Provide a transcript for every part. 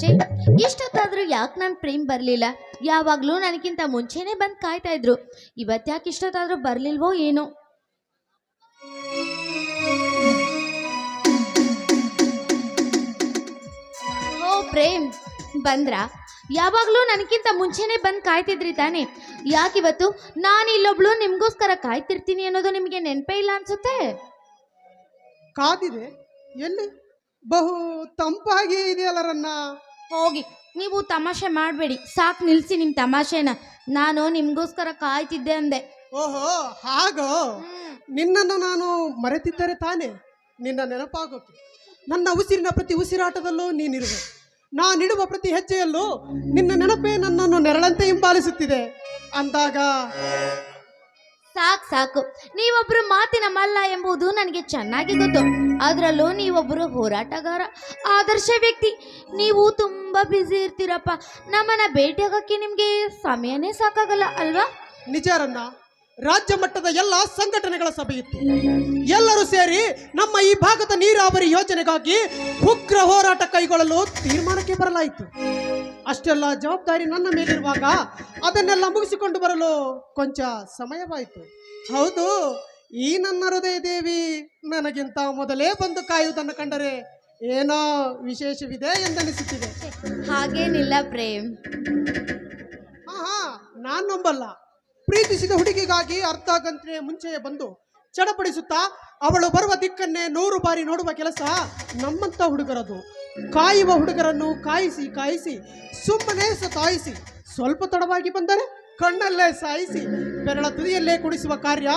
ಛೇ ಇಷ್ಟೊತ್ತಾದ್ರೂ ಯಾಕೆ ನನ್ನ ಪ್ರೇಮ್ ಬರಲಿಲ್ಲ? ಯಾವಾಗಲೂ ನನಗಿಂತ ಮುಂಚೆನೇ ಬಂದು ಕಾಯ್ತಾ ಇದ್ರು. ಇವತ್ತ್ಯಾಕೆ ಇಷ್ಟೊತ್ತಾದ್ರೂ ಬರಲಿಲ್ವೋ ಏನೋ? ಓ ಪ್ರೇಮ್, ಬಂದ್ರಾ? ಯಾವಾಗಲೂ ನನಗಿಂತ ಮುಂಚೆನೇ ಬಂದು ಕಾಯ್ತಿದ್ರಿ ತಾನೇ. ಯಾಕಿವತ್ತು ನಾನು ಇಲ್ಲೊಬ್ಳು ನಿಮಗೋಸ್ಕರ ಕಾಯ್ತಿರ್ತೀನಿ ಅನ್ನೋದು ನಿಮಗೆ ನೆನಪೇ ಇಲ್ಲ ಅನ್ಸುತ್ತೆ? ಕಾದಿದೆ. ಎಲ್ಲಿ? ಬಹು ತಂಪಾಗಿ ಇದೆಯಲ್ಲ ರನ್ನ? ಹೋಗಿ. ನೀವು ತಮಾಷೆ ಮಾಡಬೇಡಿ. ಸಾಕು ನಿಲ್ಸಿ ನಿಮ್ಮ ತಮಾಷೆನ. ನಾನು ನಿಮಗೋಸ್ಕರ ಕಾಯ್ತಿದ್ದೆ ಅಂದೆ. ಓಹೋ ಹಾಗೋ? ನಿನ್ನನ್ನು ನಾನು ಮರೆತಿದ್ದರೆ ತಾನೇ? ನಿನ್ನ ನೆನಪಾಗೋಕೆ. ನನ್ನ ಉಸಿರಿನ ಪ್ರತಿ ಉಸಿರಾಟದಲ್ಲೂ ನೀನಿರುವೆ. ನಾನಿಡುವ ಪ್ರತಿ ಹೆಜ್ಜೆಯಲ್ಲೂ ನಿನ್ನ ನೆನಪೇ ನನ್ನನ್ನು ನೆರಳಂತೆ ಹಿಂಬಾಲಿಸುತ್ತಿದೆ. ಅಂದಾಗ ಸಾಕು ಸಾಕು. ನೀವೊಬ್ರು ಮಾತಿನ ಮಲ್ಲ ಎಂಬುದು ನನಗೆ ಚೆನ್ನಾಗಿ ಗೊತ್ತು. ಅದರಲ್ಲೂ ನೀವೊಬ್ಬರು ಹೋರಾಟಗಾರ, ಆದರ್ಶ ವ್ಯಕ್ತಿ. ನೀವು ತುಂಬ ಬ್ಯುಸಿ ಇರ್ತೀರಪ್ಪ. ನಮ್ಮನ್ನ ಭೇಟಿಯಾಗಕ್ಕೆ ನಿಮಗೆ ಸಮಯನೇ ಸಾಕಾಗಲ್ಲ, ಅಲ್ವಾ? ನಿಜರನ್ನ ರಾಜ್ಯ ಮಟ್ಟದ ಎಲ್ಲ ಸಂಘಟನೆಗಳ ಸಭೆ ಇತ್ತು. ಎಲ್ಲರೂ ಸೇರಿ ನಮ್ಮ ಈ ಭಾಗದ ನೀರಾವರಿ ಯೋಜನೆಗಾಗಿ ಉಗ್ರ ಹೋರಾಟ ಕೈಗೊಳ್ಳಲು ತೀರ್ಮಾನಕ್ಕೆ ಬರಲಾಯಿತು. ಅಷ್ಟೆಲ್ಲ ಜವಾಬ್ದಾರಿ ನನ್ನ ಮೇಲಿರುವಾಗ ಅದನ್ನೆಲ್ಲ ಮುಗಿಸಿಕೊಂಡು ಬರಲು ಕೊಂಚ ಸಮಯವಾಯಿತು. ಹೌದು ಈ ನನ್ನ ಹೃದಯ ದೇವಿ ನನಗಿಂತ ಮೊದಲೇ ಬಂದು ಕಾಯುವುದನ್ನು ಕಂಡರೆ ಏನೋ ವಿಶೇಷವಿದೆ ಎಂದನಿಸುತ್ತಿದೆ. ಹಾಗೇನಿಲ್ಲ ಪ್ರೇಮ್. ಹಾ ನಾನು ನಂಬಲ್ಲ. ಪ್ರೀತಿಸಿದ ಹುಡುಗಿಗಾಗಿ ಅರ್ಧ ಗಂಟೆ ಮುಂಚೆಯೇ ಬಂದು ಚಡಪಡಿಸುತ್ತಾ ಅವಳು ಬರುವ ದಿಕ್ಕನ್ನೇ ನೂರು ಬಾರಿ ನೋಡುವ ಕೆಲಸ ನಮ್ಮಂತ ಹುಡುಗರದು. ಕಾಯುವ ಹುಡುಗರನ್ನು ಕಾಯಿಸಿ ಕಾಯಿಸಿ, ಸುಮ್ಮನೆ ಸತಾಯಿಸಿ ಸ್ವಲ್ಪ ತಡವಾಗಿ ಬಂದರೆ ಕಣ್ಣಲ್ಲೇ ಸಾಯಿಸಿ, ಬೆರಳ ತುದಿಯಲ್ಲೇ ಕುಡಿಸುವ ಕಾರ್ಯ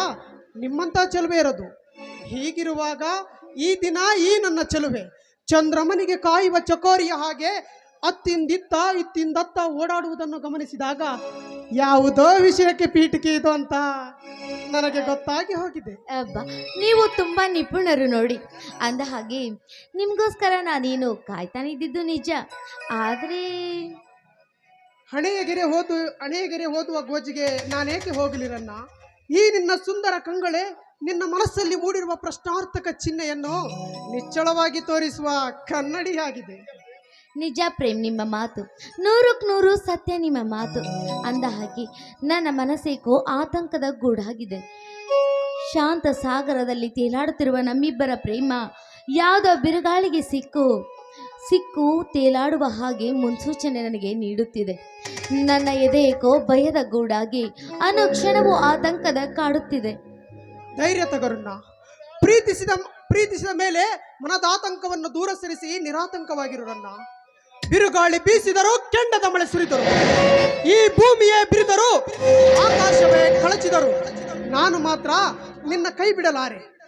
ನಿಮ್ಮಂತ ಚೆಲುವೆ ಇರೋದು. ಹೀಗಿರುವಾಗ ಈ ದಿನ ಈ ನನ್ನ ಚೆಲುವೆ. ಚಂದ್ರಮನಿಗೆ ಕಾಯುವ ಚಕೋರಿಯ ಹಾಗೆ ಅತ್ತಿಂದಿತ್ತ, ಇತ್ತಿಂದತ್ತ ಓಡಾಡುವುದನ್ನು ಗಮನಿಸಿದಾಗ ಯಾವುದೋ ವಿಷಯಕ್ಕೆ ಪೀಠಿಕೆ ಇದು ಅಂತ ನನಗೆ ಗೊತ್ತಾಗಿ ಹೋಗಿದೆ. ಅಬ್ಬ ನೀವು ತುಂಬಾ ನಿಪುಣರು ನೋಡಿ. ಅಂದ ಹಾಗೆ ನಿಮಗೋಸ್ಕರ ನಾನೇನು ಕಾಯ್ತಾನೆ ಇದ್ದಿದ್ದು ನಿಜ? ಆದರೆ ಹಣೆಯಗೆರೆ ಹೋದು ಹಣೆಯಗೆರೆ ಓದುವ ಗೋಜಿಗೆ ನಾನೇಕೆ ಹೋಗಲಿರನ್ನ ಈ ನಿನ್ನ ಸುಂದರ ಕಂಗಳೆ ನಿನ್ನ ಮನಸ್ಸಲ್ಲಿ ಮೂಡಿರುವ ಪ್ರಶ್ನಾರ್ಥಕ ಚಿಹ್ನೆಯನ್ನು ನಿಚ್ಚಳವಾಗಿ ತೋರಿಸುವ ಕನ್ನಡಿಯಾಗಿದೆ. ನಿಜ ಪ್ರೇಮ್ ನಿಮ್ಮ ಮಾತು ನೂರಕ್ಕೆ ನೂರು ಸತ್ಯ ನಿಮ್ಮ ಮಾತು. ಅಂದ ಹಾಗೆ ನನ್ನ ಮನಸ್ಸೇಕೋ ಆತಂಕದ ಗೂಡಾಗಿದೆ. ಶಾಂತ ಸಾಗರದಲ್ಲಿ ತೇಲಾಡುತ್ತಿರುವ ನಮ್ಮಿಬ್ಬರ ಪ್ರೇಮ ಯಾವುದೋ ಬಿರುಗಾಳಿಗೆ ಸಿಕ್ಕು ಸಿಕ್ಕು ತೇಲಾಡುವ ಹಾಗೆ ಮುನ್ಸೂಚನೆ ನನಗೆ ನೀಡುತ್ತಿದೆ. ನನ್ನ ಎದೆಯೇಕೋ ಭಯದ ಗೂಡಾಗಿ ಅನುಕ್ಷಣವು ಆತಂಕದ ಕಾಡುತ್ತಿದೆ. ಧೈರ್ಯ ತಗರುಣ್ಣ. ಪ್ರೀತಿಸಿದ ಪ್ರೀತಿಸಿದ ಮೇಲೆ ಮನದ ಆತಂಕವನ್ನು ದೂರ ಸರಿಸಿ ಬಿರುಗಾಳಿ ಬೀಸಿದರು ಕೆಂಡದ ಮಳೆ ಸುರಿದರು. ಈ ಭೂಮಿಯೇ ಬಿರಿದರು ಆಕಾಶವೇ ಕಳಚಿದರು. ನಾನು ಮಾತ್ರ ನಿನ್ನ ಕೈ ಬಿಡಲಾರೆ.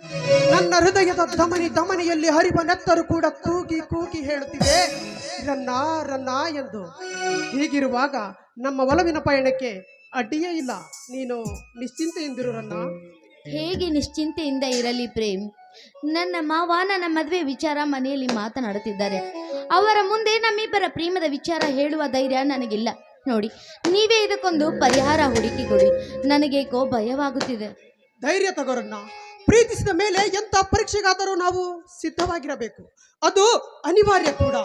ನನ್ನ ಹೃದಯದ ಧಮನಿ ಧಮನಿಯಲ್ಲಿ ಹರಿವ ನೆತ್ತರು ಕೂಡ ಕೂಗಿ ಕೂಗಿ ಹೇಳುತ್ತಿದೆ. ರನ್ನ ರನ್ನ ಎಂದು. ಹೀಗಿರುವಾಗ ನಮ್ಮ ಒಲವಿನ ಪಯಣಕ್ಕೆ ಅಡ್ಡಿಯೇ ಇಲ್ಲ. ನೀನು ನಿಶ್ಚಿಂತೆಯಿಂದಿರು, ರನ್ನ. ಹೇಗೆ ನಿಶ್ಚಿಂತೆಯಿಂದ ಇರಲಿ ಪ್ರೇಮ್? ನನ್ನ ಮಾವ ನನ್ನ ಮದುವೆ ವಿಚಾರ ಮನೆಯಲ್ಲಿ ಮಾತನಾಡುತ್ತಿದ್ದಾರೆ. ಅವರ ಮುಂದೆ ನಮ್ಮಿಬ್ಬರ ಪ್ರೇಮದ ವಿಚಾರ ಹೇಳುವ ಧೈರ್ಯ ನನಗಿಲ್ಲ. ನೋಡಿ ನೀವೇ ಇದಕ್ಕೊಂದು ಪರಿಹಾರ ಹುಡುಕಿ ಕೊಡಿ ನನಗೇಕೋ ಭಯವಾಗುತ್ತಿದೆ. ಧೈರ್ಯ ತಗೋರನ್ನ ಪ್ರೀತಿಸಿದ ಮೇಲೆ ಎಂತ ಪರೀಕ್ಷೆಗಾದರೂ ನಾವು ಸಿದ್ಧವಾಗಿರಬೇಕು. ಅದು ಅನಿವಾರ್ಯ ಕೂಡ.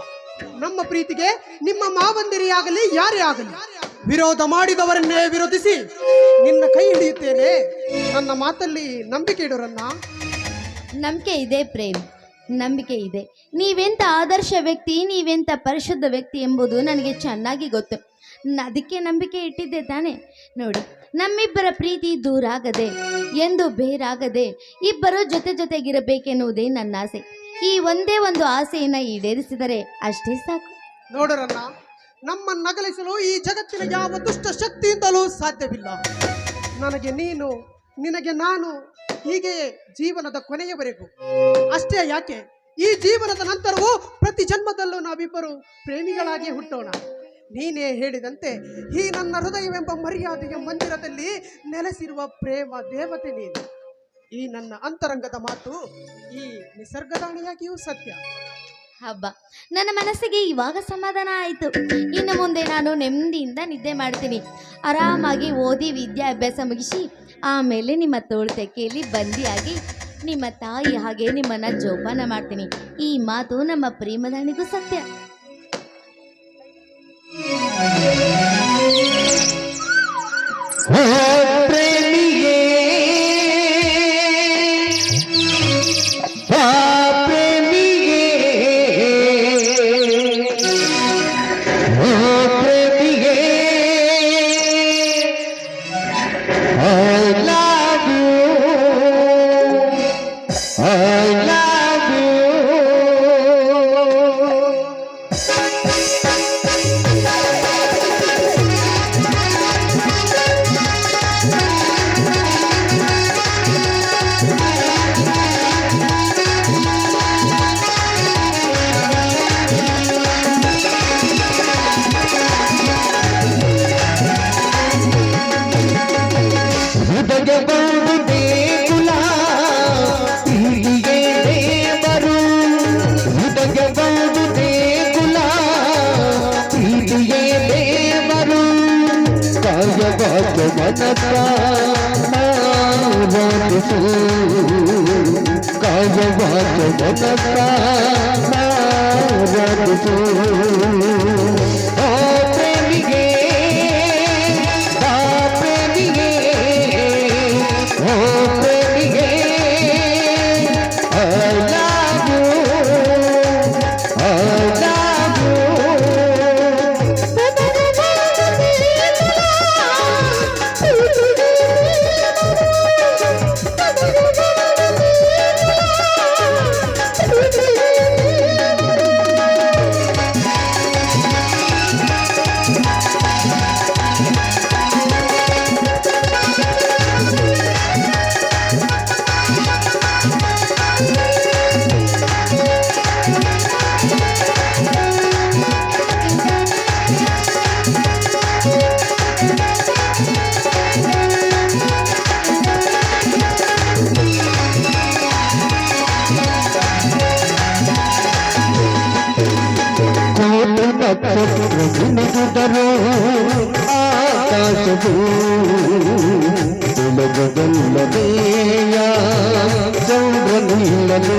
ನಮ್ಮ ಪ್ರೀತಿಗೆ ನಿಮ್ಮ ಮಾವಂದಿರಿ ಆಗಲಿ ಯಾರೇ ಆಗಲಿ ವಿರೋಧ ಮಾಡಿದವರನ್ನೇ ವಿರೋಧಿಸಿ ನಿನ್ನ ಕೈ ಹಿಡಿಯುತ್ತೇನೆ. ನನ್ನ ಮಾತಲ್ಲಿ ನಂಬಿಕೆ ಇಡೋರನ್ನ ನಂಬಿಕೆ ಇದೆ ಪ್ರೇಮ್. ನಂಬಿಕೆ ಇದೆ. ನೀವೆಂಥ ಆದರ್ಶ ವ್ಯಕ್ತಿ ನೀವೆಂಥ ಪರಿಶುದ್ಧ ವ್ಯಕ್ತಿ ಎಂಬುದು ನನಗೆ ಚೆನ್ನಾಗಿ ಗೊತ್ತು. ಅದಕ್ಕೆ ನಂಬಿಕೆ ಇಟ್ಟಿದ್ದೆ ತಾನೆ. ನೋಡಿ, ನಮ್ಮಿಬ್ಬರ ಪ್ರೀತಿ ದೂರಾಗದೆ ಎಂದು ಬೇರಾಗದೆ ಇಬ್ಬರು ಜೊತೆ ಜೊತೆಗಿರಬೇಕೆನ್ನುವುದೇ ನನ್ನ ಆಸೆ. ಈ ಒಂದೇ ಒಂದು ಆಸೆಯನ್ನು ಈಡೇರಿಸಿದರೆ ಅಷ್ಟೇ ಸಾಕು. ನೋಡರನ್ನ ನಮ್ಮ ನಗಲಿಸಲು ಈ ಜಗತ್ತಿನ ಯಾವ ದುಷ್ಟ ಶಕ್ತಿಯಿಂದಲೂ ಸಾಧ್ಯವಿಲ್ಲ. ನನಗೆ ನೀನು, ನಿನಗೆ ನಾನು ಹೀಗೆ ಜೀವನದ ಕೊನೆಯವರೆಗೂ. ಅಷ್ಟೇ ಯಾಕೆ? ಈ ಜೀವನದ ನಂತರವೂ ಪ್ರತಿ ಜನ್ಮದಲ್ಲೂ ನಾವಿಬ್ಬರು ಪ್ರೇಮಿಗಳಾಗಿ ಹುಟ್ಟೋಣ. ನೀನೇ ಹೇಳಿದಂತೆ ಈ ನನ್ನ ಹೃದಯವೆಂಬ ಮರ್ಯಾದೆಯ ಮಂದಿರದಲ್ಲಿ ನೆಲೆಸಿರುವ ಪ್ರೇಮ ದೇವತೆ ನೀನು. ಈ ನನ್ನ ಅಂತರಂಗದ ಮಾತು ಈ ನಿಸರ್ಗದಾಣಿಯಾಗಿಯೂ ಸತ್ಯ. ಹಬ್ಬ. ನನ್ನ ಮನಸ್ಸಿಗೆ ಇವಾಗ ಸಮಾಧಾನ ಆಯಿತು. ಇನ್ನು ಮುಂದೆ ನಾನು ನೆಮ್ಮದಿಯಿಂದ ನಿದ್ದೆ ಮಾಡ್ತೀನಿ. ಆರಾಮಾಗಿ ಓದಿ ವಿದ್ಯಾಭ್ಯಾಸ ಮುಗಿಸಿ ಆಮೇಲೆ ನಿಮ್ಮ ತೋಳ್ತೆಕೆಯಲ್ಲಿ ಬಂದಿಯಾಗಿ ನಿಮ್ಮ ತಾಯಿ ಹಾಗೆ ನಿಮ್ಮನ್ನ ಜೋಪಾನ ಮಾಡ್ತೀನಿ. ಈ ಮಾತು ನಮ್ಮ ಪ್ರೇಮದಾಣಿಗೂ ಸತ್ಯ. काज बात बता नक्षत्र गुदरो आकाश तिलगदल लगे या चंद्र नीलने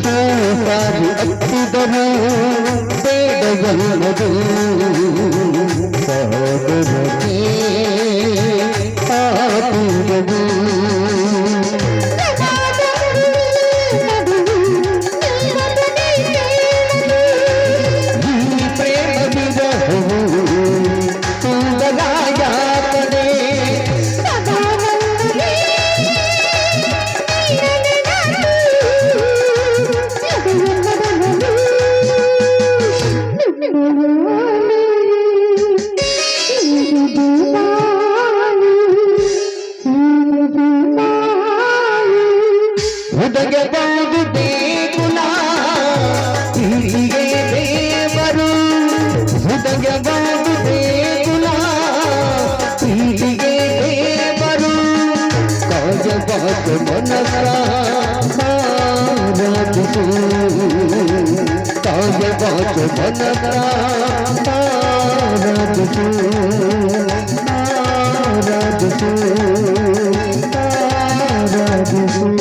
ಸಾರಿ ಅತ್ತಿದರು ಬೇಡಗಲ್ಲದು ಸಾಗರಕ್ಕೆ তবু তবে বচবনতা তারাজ তু তারাজ তু তারাজ তু